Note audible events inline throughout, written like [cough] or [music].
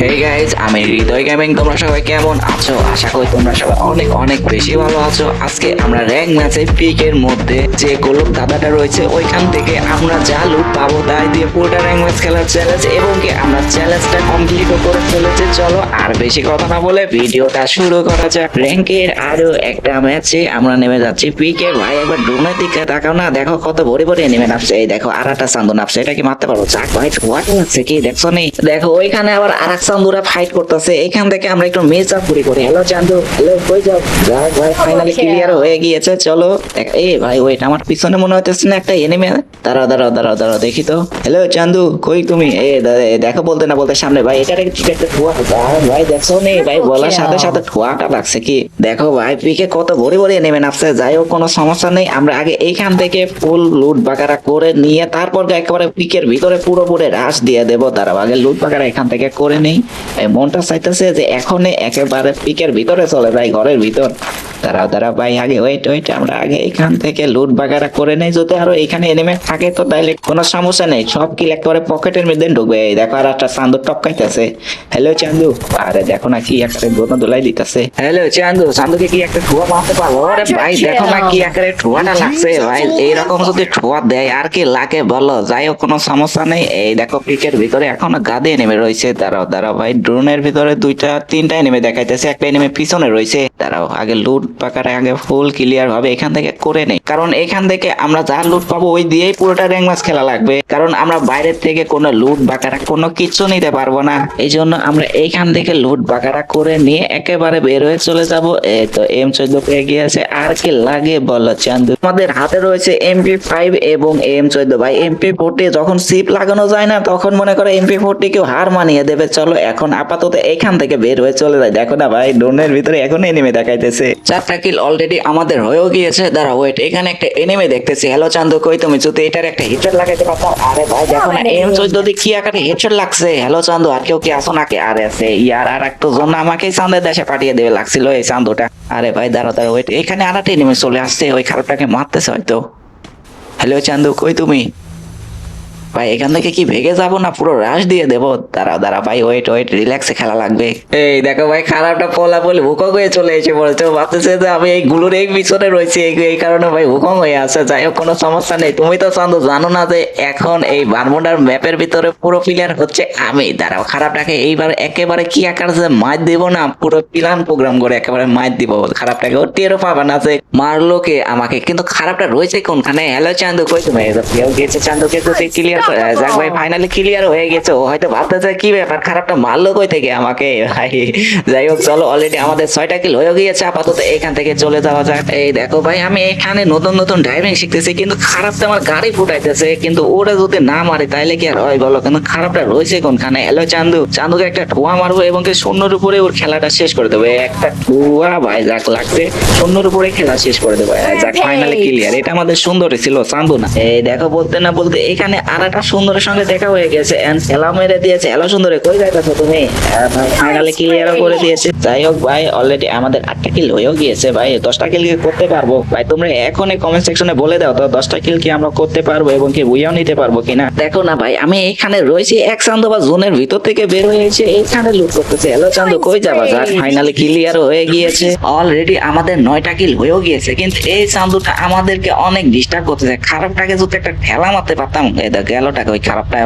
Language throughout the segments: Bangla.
হে গাইজ আমি হৃদয় গেমিং তোমরা সবাই কেমন আছো? আশা করি তোমরা সবাই অনেক অনেক বেশি ভালো আছো। আজকে আমরা র্যাঙ্ক ম্যাচে পিকের মধ্যে যে গোলক দাদাটা রয়েছে, ওইখান থেকে আমরা যা লুট পাবো তাই দিয়ে পুরোটা র্যাঙ্ক ম্যাচ খেলার চ্যালেঞ্জ এবং কি আমরা চ্যালেঞ্জটা কমপ্লিট করে ফেলেছি চলো আর বেশি কথা না বলে ভিডিওটা শুরু করা যাক। র্যাঙ্কের আরও একটা ম্যাচে আমরা নেমে যাচ্ছি। পিকে ভাই, একবার ড্রোনের দিকে না। দেখো কত ভরে ভরে নেমে নামছে। এই দেখো আর একটা চান্দু নামছে। এটা কি মারতে পারব ভাই কি দেখছ দেখো, ওইখানে আবার আর চান্দুরা ফাইট করতেছে। এখান থেকে আমরা একটু মেজ আপ করি। করি হ্যালো চান্দু হ্যালো কই যাও? যাক ভাই ফাইনালি ক্লিয়ার হয়ে গিয়েছে। চলো এই ভাই ওয়েট আমার পিছনে মনে হইতেছে না একটা এনিমে দাঁড়াও দাঁড়াও দাঁড়াও দাঁড়াও দেখি তো। হ্যালো চান্দু কই তুমি? এ দেখো বলতে না বলতে সামনে। ভাই এটা ঠিক একটা ঠোয়া ভাই দেখছ নি? ভাই বলার সাথে সাথে ঠোয়াটা লাগছে কি? দেখো ভাই পিকে কত ভরে ভরে নেমে নামছে। যাই হোক কোনো সমস্যা নেই। আমরা আগে এইখান থেকে ফুল লুট বাগারা করে নিয়ে তারপর একেবারে পিকের ভিতরে পুরোপুরি রাশ দিয়ে দেবো। তারা আগে লুট বাগারা এখান থেকে করে নেই। মনটা চাইতেছে যে এখনই একেবারে পিকের ভিতরে চলে যাই ঘরের ভিতর। দাঁড়াও দাঁড়াও ভাই, আগে ওয়েট ওয়েট আমরা আগে এখান থেকে লুট বাগারা করে নেই। যদি আরও এখানে এনিমে থাকে তো তাইলে কোনো সমস্যা নেই। সব কিল একেবারে পকেটের মধ্যে ঢুকবে। দেখো আর একটা চান্দু টপকাইতেছে। হ্যালো চান্দু। আরে দেখো না কি একটা বোতল দোলাই দিতেছে। হ্যালো চান্দু। চান্দুকে কি একটা ঠুয়া মারতে পারব? আরে ভাই, দেখো না কি একটা ঠুয়াটা লাগছে। ভাই, এইরকম যদি ঠুয়া দেয়, আর কি লাগে বলো? যাই হোক কোনো সমস্যা নেই। এই দেখো পিকের ভিতরে এখনও গাদে নেমে রয়েছে। দাঁড়াও। দাঁড়াও ভাই ড্রোনের ভিতরে দুইটা, তিনটা এনিমে দেখাইতেছে। একটা এনিমে পিছনে রয়েছে। দাঁড়াও আগে লুট পাকারে আগে ফুল ক্লিয়ার এখান থেকে করে নেই কারণ এখান থেকে আমরা যা লুট পাবো, ওই দিয়েই পুরোটা র্যাঙ্ক খেলা লাগবে। কারণ আমরা বাইরের থেকে কোনো লুট বাকারা কোনো কিছু নিতে পারব না। এই জন্য আমরা এইখান থেকে লুট বাকারা করে নিয়ে একেবারে বের হয়ে চলে যাব। এই তো এম চোদ্দ পেয়ে গিয়েছে আর কি লাগে বলো চান্দু? আমাদের হাতে রয়েছে এমপি ফাইভ এবং এম চোদ্দ ভাই এমপি ফোরটি যখন সিপ লাগানো যায় না, তখন মনে করে এমপি ফোরটি কেউ হার মানিয়ে দেবে। চলো এখন আপাতত এখান থেকে বের হয়ে চলে যায়। দেখো না ভাই ড্রোনের ভিতরে এখন এনিমে দেখাইতেছে। চারটা কিল অলরেডি আমাদের হয়েও গিয়েছে। দাঁড়া ওয়েট এখানে একটা এনিমে দেখতেছি। হ্যালো চান্দু কই তুমি? যদি এটার একটা হিটার লাগাইতে পারতাম আরে ভাই দেখো না এম চোদ্দ দিয়ে কি আকারে হেডশট লাগছে? হ্যালো চান্দু আর কেউ কি আসো নাকি? আরে আছে ইয়ার আর একটা জন্য আমাকেই চাঁদের দেশে পাঠিয়ে দেবে লাগছিল এই চান্দুটা। আরে ভাই দাঁড়াও দাঁড়াও ওয়েট এখানে আর একটা এনিমে চলে আসছে ওই খারাপটাকে মারতেছে হয়তো। হ্যালো চান্দু কই তুমি? ভাই, এখান থেকে কি ভেগে যাব না? পুরো রাশ দিয়ে দেবো। দাঁড়াও দাঁড়া, ভাই ওয়েট ওয়েট রিল্যাক্সে খেলা লাগবে। এই দেখো ভাই, খারাপটা পোলা বলে হুকং হয়ে চলে এসে বলছে ভাবতেছে যে আমি এই গুলোর এই পিছনে রয়েছি, এই কারণে ভাই হুকং হয়ে আছে। যাই হোক, কোনো সমস্যা নেই। তুমি তো চান্দু জানো না যে এখন এই বারমুডার ম্যাপের ভিতরে পুরো প্লেয়ার হচ্ছে আমি। দাঁড়াও, খারাপটাকে এইবার একেবারে কি আকার যে মার দিব না, পুরো প্ল্যান প্রোগ্রাম করে একেবারে মার দিব। খারাপটাকে ও টেরও পাবে না যে মারলো কে আমাকে। কিন্তু খারাপটা রয়েছে কোনখানে? হ্যালো চান্দু, কই তুমি? গেছে চান্দুকে? তো ক্লিয়ার যাক ভাই ফাইনালি ক্লিয়ার হয়ে গেছে। ও হয়তো ভাবতেছে কি ব্যাপার খারাপটা মারলো কই থেকে আমাকে? ভাই যাই হোক চলো অলরেডি আমাদের ছয়টা কিল হয়ে গিয়েছে আপাতত এখান থেকে চলে যাওয়া যাক। এই দেখো ভাই আমি এখানে নতুন নতুন ড্রাইভিং শিখতেছি কিন্তু খারাপটা আমার গাড়ি ফুটাইতেছে কিন্তু ওরা যদি না মারে তাইলে কি আর হয় বলো? কিন্তু খারাপটা রয়েছে কোনখানে? হ্যালো চান্দু। চান্দুকে একটা ঠোয়া মারবো এবং শূন্যর উপরে ওর খেলাটা শেষ করে দেবো। একটা ঠোয়া ভাই যাক লাগছে শূন্যর উপরে খেলা শেষ করে দেবো। যাক ফাইনালি ক্লিয়ার এটা আমাদের সুন্দরী ছিল চান্দু না। এই দেখো বলতে না বলতে এখানে আর একটা সুন্দরের সঙ্গে দেখা হয়ে গেছে। এন্ড খেলা মেরে দিয়েছে। হ্যালো সুন্দরী। কই যাইতেছো তুমি? ফাইনালি ক্লিয়ারও করে দিয়েছে। যাই হোক ভাই অলরেডি আমাদের আটটা কিল হয়েও গিয়েছে ভাই। দশটা কিল কি করতে পারব? ভাই তোমরা এখনই কমেন্ট সেকশনে বলে দাও তো দশটা কিল কি আমরা করতে পারব এবং কি বুঝাও নিতে পারব কিনা। দেখো না ভাই আমি এখানে রয়েছি এক চান্দু বা জোনের ভিতর থেকে বের হয়ে এসে এখানে লুট করতেছে। হ্যালো চান্দু কই যাবা? যাক ফাইনালি ক্লিয়ার হয়ে গিয়েছে। অলরেডি আমাদের নয়টা কিল হয়েও গিয়েছে। কিন্তু এই চান্দুটা আমাদেরকে অনেক ডিস্টার্ব করতেছে। খারাপটাকে যদি একটা ঠেলা মারতে পারতাম এই দেখ গেলটাকে ওই খারাপটা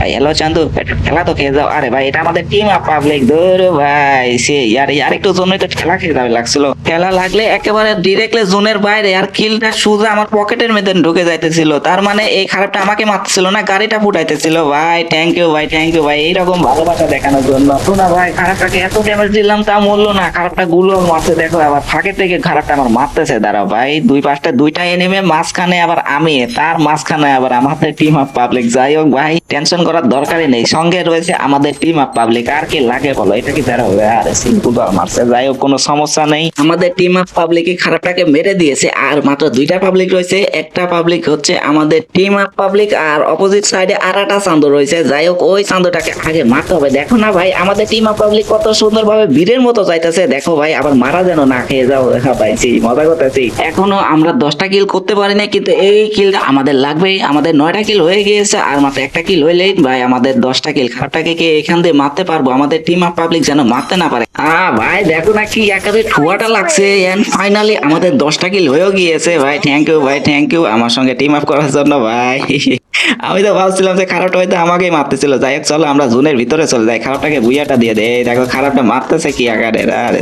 হ্যালো চান্দু। ঠেলা তো খেয়ে যাও। আরে ভাই, এটা আমাদের টিম আপ পাবলিক ধরো ভাই, সে ইয়ার একটু জন্যই তো ঠেলা খেয়ে যাবে লাগছিল। ঠেলা লাগলে একেবারে ডিরেক্টলি জোনের বাইরে, আর কিলটা সোজা আমার পকেটের মধ্যে ঢুকে যাইতেছিল। তার মানে এই খারাপটা আমাকে মারতেছিল না, গাড়িটা ফুটাইতেছিল। ভাই থ্যাংক ইউ ভাই থ্যাংক ইউ ভাই। এইরকম ভালোবাসা দেখানোর জন্য। শোনা ভাই, খারাপটাকে এত ড্যামেজ দিলাম, তা মরলো না। খারাপটা গুলো মারতে দেখো, আবার ফাঁকে থেকে খারাপটা আমার মারতেছে। দাঁড়াও ভাই, দুই পাঁচটা, দুইটা এনিমে মাঝখানে আবার আমি। তার মাঝখানে আবার আমাদের টিম অফ পাবলিক যাই হোক ভাই টেনশন করার দরকারই নেই। সঙ্গে রয়েছে আমাদের টিম অফ পাবলিক আর কি লাগে বলো? এটা কি যারা হবে? আরে সিম্পল মারছে। যাই হোক, কোনো সমস্যা নেই। আমাদের টিম অফ পাবলিক খারাপটাকে মেরে দিয়েছে। আর মাত্র দুইটা পাবলিক রয়েছে। একটা পাবলিক হচ্ছে আমাদের টিম অফ পাবলিক আর অপোজিট সাইডে আর একটা চান্দু রয়েছে। যাই হোক, ওই চান্দুটাকে আগে মারতে হবে। দেখো না ভাই, আমাদের টিম অফ পাবলিক কত সুন্দর ভাবে বীরের মতো যাইতেছে। দেখো ভাই, আবার মারা যেন না খেয়ে যাও। দেখা পাইছি, মজা করতেছি। এখনও আমরা দশটা কিল করতে পারি না কিন্তু এই কিলটা আমাদের লাগবে আমাদের নয়টা কিল হয়ে গিয়েছে, আর মাত্র একটা কিল হইলেই ফাইনালি ভাই, আমাদের দশটা কিল খারাপটাকে কে এখান দিয়ে মারতে পারব? আমাদের টিম অফ পাবলিক যেন মারতে না পারে। আ, ভাই, দেখো না কি একেবারে ঠুয়াটা লাগছে। এন্ড ফাইনালি আমাদের দশটা কিল হয়েও গিয়েছে, ভাই। থ্যাংক ইউ ভাই থ্যাংক ইউ আমার সঙ্গে টিম আপ করার জন্য, ভাই। [laughs] আমি তো ভাবছিলাম যে খারাপটা হয়তো আমাকেই মারতেছিল। যাই হোক, চলো আমরা জোনের ভিতরে চলে যাই। খারাপটাকে ভুইয়াটা দিয়ে দে। দেখো, খারাপটা মারতেছে কি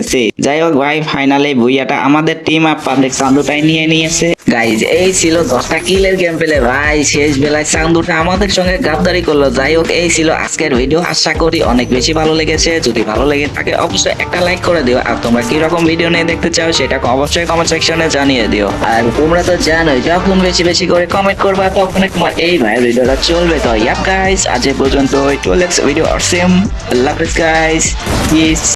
সে যাই হোক, ভাই ফাইনালি ভুইয়াটা আমাদের টিম আপ পাবলিক চান্দুটাই নিয়ে নিয়েছে। গাইজ এই ছিল দশটা কিলের গেম পেলে ভাই শেষ বেলায় চান্দুটা আমাদের সঙ্গে গাদ্দারি করল। যাই হোক, এই ছিল আজকের ভিডিও আশা করি অনেক বেশি ভালো লেগেছে। যদি ভালো লেগে থাকে, অবশ্যই একটা লাইক করে দিও। আর তোমরা কীরকম ভিডিও নিয়ে দেখতে চাও সেটা অবশ্যই কমেন্ট সেকশনে জানিয়ে দিও। আর তোমরা তো জানোই, যখন বেশি বেশি করে কমেন্ট করবা তখন তোমার এই ভাই ভিডিওটা চলবে। তো ইয়াপ গাইস আজ পর্যন্ত টুয়েলভ ভিডিও আর সেম আল্লাহ হাফেজ পিস